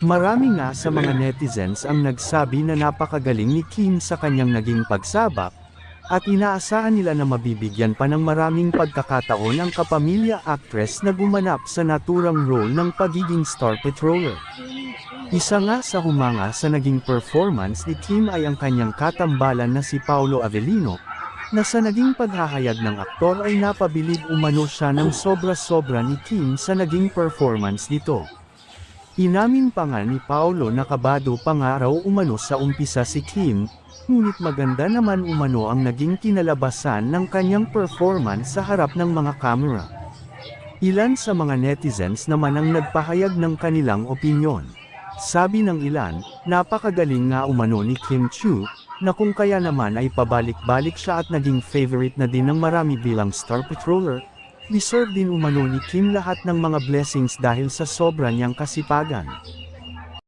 Marami nga sa mga netizens ang nagsabi na napakagaling ni Kim sa kanyang naging pagsabak, at inaasahan nila na mabibigyan pa ng maraming pagkakataon ang kapamilya actress na gumanap sa naturang role ng pagiging star patroller. Isa nga sa humanga sa naging performance ni Kim ay ang kanyang katambalan na si Paolo Avellino, na sa naging paghahayag ng aktor ay napabilib umano siya ng sobra-sobra ni Kim sa naging performance nito. Inamin pa nga ni Paolo na kabado pa nga umano sa umpisa si Kim, ngunit maganda naman umano ang naging kinalabasan ng kanyang performance sa harap ng mga kamera. Ilan sa mga netizens naman ang nagpahayag ng kanilang opinyon. Sabi ng ilan, napakagaling nga umano ni Kim Chu, na kung kaya naman ay pabalik-balik siya at naging favorite na din ng marami bilang star patroller, deserve din umano ni Kim lahat ng mga blessings dahil sa sobra niyang kasipagan.